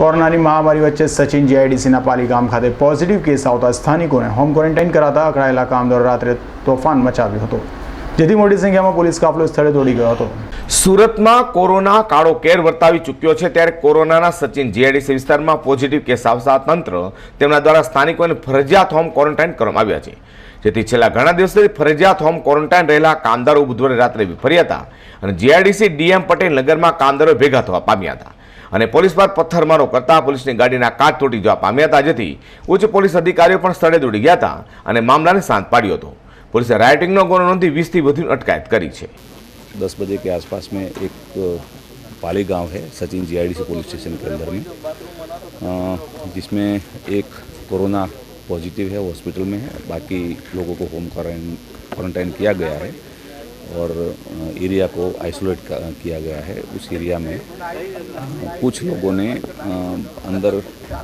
કોરોનાની મહામારી વચ્ચે સચિન જીઆઈડીસીના પાલીગામ ખાતે પોઝિટિવ કેસ આવતા સ્થાનિકોને હોમ ક્વોરન્ટાઇન કરાતા અકળાયેલા કામદારો રાત્રે તોફાન મચાવ્યું હતું, જેથી મોટી સંખ્યામાં પોલીસ કાફલો સ્થળે દોડી ગયો હતો. સુરતમાં કોરોના કાળો કેર વર્તાવી ચૂક્યો છે, ત્યારે કોરોનાના સચિન જીઆઈડીસી વિસ્તારમાં પોઝિટિવ કેસ આવતા તંત્ર તેમના દ્વારા સ્થાનિકોને ફરજિયાત હોમ ક્વોરન્ટાઇન કરવામાં આવ્યા છે. જેથી છેલ્લા ઘણા દિવસોથી ફરજિયાત હોમ ક્વોરન્ટાઇન રહેલા કામદારો બુધવારે રાત્રે ફર્યા હતા અને જીઆઈડીસી ડીએમ પટેલ નગરમાં કામદારો ભેગા થવા પામ્યા હતા. અને પોલીસ પર પથ્થરમારો કરતા પોલીસની ગાડીના કાચ તૂટી જવા પામ્યા હતા જેથી ઉચ્ચ પોલીસ અધિકારીઓ પણ સ્થળે દોડી ગયા હતા અને મામલાને શાંત પાડ્યો હતો પોલીસે રાઇટિંગનો ગુનો નોંધી વીસથી વધુ અટકાયત કરી છે दस बजे के आसपास में एक अ, पाली गांव है सचिन जीआईडीसी पुलिस स्टेशन के अंदर में अ, जिसमें एक कोरोना पॉजिटिव है हॉस्पिटल में है बाकी लोगों को होम क्वारंटाइन किया गया है और एरिया को आइसोलेट किया गया है। उस एरिया में कुछ लोगों ने अंदर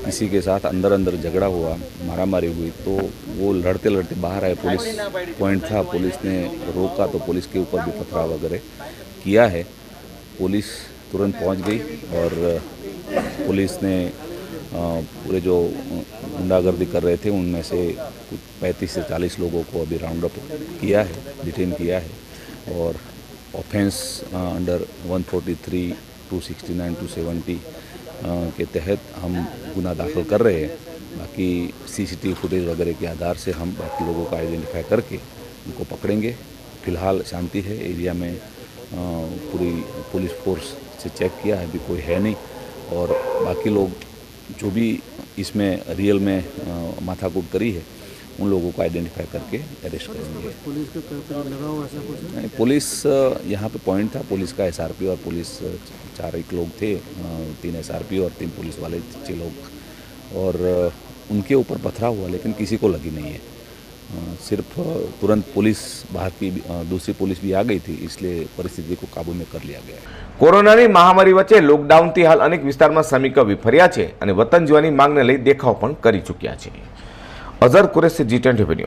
किसी के साथ अंदर अंदर झगड़ा हुआ, मारामारी हुई तो वो लड़ते लड़ते बाहर आए। पुलिस पॉइंट था, पुलिस ने रोका तो पुलिस के ऊपर भी पथराव वगैरह किया है। पुलिस तुरंत पहुँच गई और, पुलिस ने पूरे जो गुंडागर्दी कर रहे थे, उनमें से कुछ पैंतीस से चालीस लोगों को अभी राउंड अप किया है, डिटेन किया है। और ऑफेंस अंडर 143 269 270 अ, के तहत हम गुना दाखिल कर रहे हैं। बाकी सीसीटीवी फुटेज वगैरह के आधार से हम बाकी लोगों को आइडेंटिफाई करके उनको पकड़ेंगे। फ़िलहाल शांति है एरिया में अ, पूरी पुलिस फोर्स से चेक किया है अभी कोई है नहीं। और बाकी लोग जो भी इसमें रियल में अ, माथाकूट करी है उन लोगों को आइडेंटिफाई करके अरेस्ट करेंगे पुलिस के पैर पर लगा हुआ ऐसा कुछ नहीं पुलिस अ, यहाँ पे पॉइंट था पुलिस का एसआरपी और पुलिस अ, चार एक लोग थे अ, तीन एसआरपी और तीन पुलिस वाले छः लोग और अ, उनके ऊपर पथरा हुआ लेकिन किसी को लगी नहीं है अ, सिर्फ अ, तुरंत पुलिस बाहर की भी- अ, दूसरी पुलिस भी आ गई थी इसलिए परिस्थिति को काबू में कर लिया गया है કોરોનાની મહામારી વચ્ચે લોકડાઉનથી હાલ અનેક વિસ્તારમાં શ્રમિકો વિફર્યા છે અને વતન જવાની માંગને લઈ દેખાવ પણ કરી ચૂક્યા છે अजर कुरैश से जी टेन रेवेन्यू।